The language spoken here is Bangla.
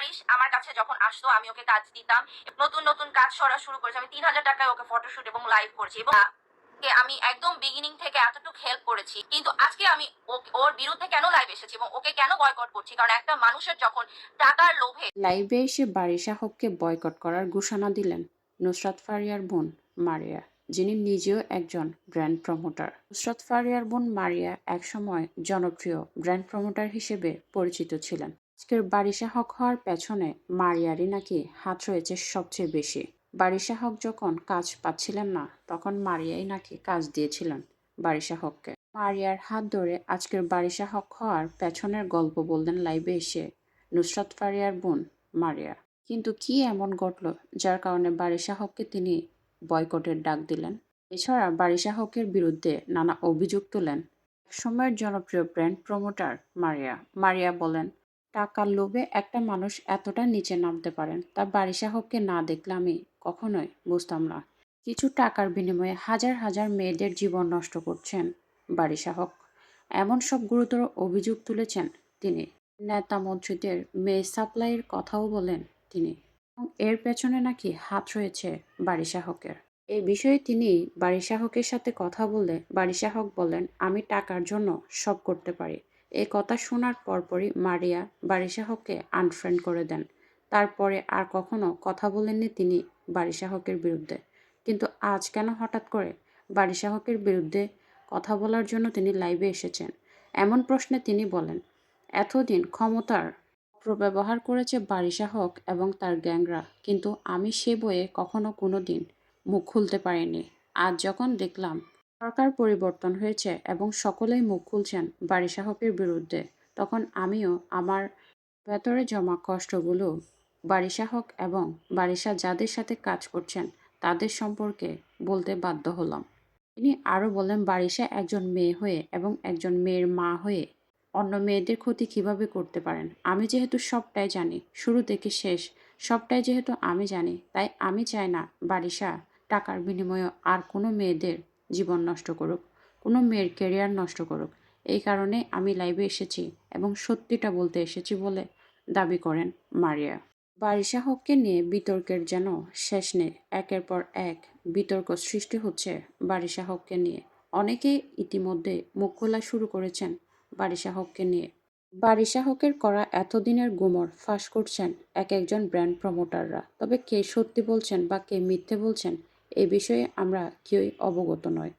বারিশ আমার কাছে যখন আসতো, আমি ওকে কাজ দিতাম। নতুন নতুন কাজ সরা শুরু করেছি। আমি তিন হাজার টাকায় ওকে ফটোশুট এবং লাইভ করছি এবং আমি একদম বিগিনিং থেকে এতটুকু হেল্প করেছি। কিন্তু আজকে আমি ওর বিরুদ্ধে কেন লাইভ এসেছি এবং ওকে কেন বয়কট করছি? কারণ একটা মানুষের যখন টাকার লোভে লাইভে এসে বারিশা হককে বয়কট করার ঘোষণা দিলেন নুসরাত ফারিয়ার বোন মারিয়া, যিনি নিজেও একজন ব্র্যান্ড প্রমোটার নুসরাত ফারিয়ার বোন মারিয়া একসময় জনপ্রিয় ব্র্যান্ড প্রমোটার হিসেবে পরিচিত ছিলেন। আজকের বারিশা হক হওয়ার পেছনে মারিয়ারই নাকি হাত রয়েছে সবচেয়ে বেশি। বারিশা হক যখন কাজ পাচ্ছিলেন না, তখন মারিয়াই নাকি কাজ দিয়েছিলেন বারিশা হককে মারিয়ার হাত ধরে আজকের বারিশা হক হওয়ার পেছনের গল্প বললেন লাইভে এসে নুসরাত ফারিয়ার বোন মারিয়া। কিন্তু কি এমন ঘটল যার কারণে বারিশা হককে তিনি বয়কটের ডাক দিলেন? এছাড়া বারিশা হকের বিরুদ্ধে নানা অভিযোগ তোলেন। সময়ের জনপ্রিয় ব্র্যান্ড প্রমোটার মারিয়া। মারিয়া বলেন টাকার লোভে একটা মানুষ এতটা নিচে নামতে পারেন, তা বারিশা হককে না দেখলে আমি কখনোই বুঝতাম না। কিছু টাকার বিনিময়ে হাজার হাজার মেয়েদের জীবন নষ্ট করছেন বারিশা হক এমন সব গুরুতর অভিযোগ তুলেছেন তিনি। নেতা মন্ত্রীদের মেয়ে সাপ্লাইয়ের কথাও বলেন তিনি। এবং এর পেছনে নাকি হাত রয়েছে বারিশা হকের এই বিষয়ে তিনি বারিশা হকের সাথে কথা বললে বারিশা হক বলেন, আমি টাকার জন্য সব করতে পারি। এই কথা শোনার পরপরই মারিয়া বারিশা হককে আনফ্রেন্ড করে দেন। তারপরে আর কখনো কথা বলেননি তিনি বারিশা হকের বিরুদ্ধে। কিন্তু আজ কেন হঠাৎ করে বারিশাহকের বিরুদ্ধে কথা বলার জন্য তিনি লাইভে এসেছেন? এমন প্রশ্নে তিনি বলেন, এতদিন ক্ষমতার অপব্যবহার করেছে বারিশা হক এবং তার গ্যাংরা, কিন্তু আমি সে বইয়ে কখনো কোনো দিন মুখ খুলতে পারিনি। আজ যখন দেখলাম সরকার পরিবর্তন হয়েছে এবং সকলেই মুখ খুলছেন বারিশা হকের বিরুদ্ধে, তখন আমিও আমার ভেতরে জমা কষ্টগুলো বারিশা হক এবং বারিশা যাদের সাথে কাজ করছেন তাদের সম্পর্কে বলতে বাধ্য হলাম। তিনি আরও বলেন বারিশা একজন মেয়ে হয়ে এবং একজন মেয়ের মা হয়ে অন্য মেয়েদের ক্ষতি কীভাবে করতে পারেন? আমি যেহেতু সবটাই জানি, শুরু থেকে শেষ সবটাই যেহেতু আমি জানি, তাই আমি চাই না বারিশা টাকার বিনিময়ে আর কোনো মেয়েদের জীবন নষ্ট করুক, কোনো মেয়ের কেরিয়ার নষ্ট করুক। এই কারণে আমি লাইভে এসেছি এবং সত্যিটা বলতে এসেছি বলে দাবি করেন মারিয়া। বারিশা হককে নিয়ে বিতর্কের যেন শেষ নেই, একের পর এক বিতর্ক সৃষ্টি হচ্ছে বারিশা হককে নিয়ে। অনেকেই ইতিমধ্যে মুখ খোলা শুরু করেছেন বারিশা হককে নিয়ে। বারিশা হকের করা এতদিনের গুমর ফাঁস করছেন এক একজন ব্র্যান্ড প্রমোটাররা তবে কে সত্যি বলছেন বা কে মিথ্যে বলছেন এই বিষয়ে আমরা কেউই অবগত নয়।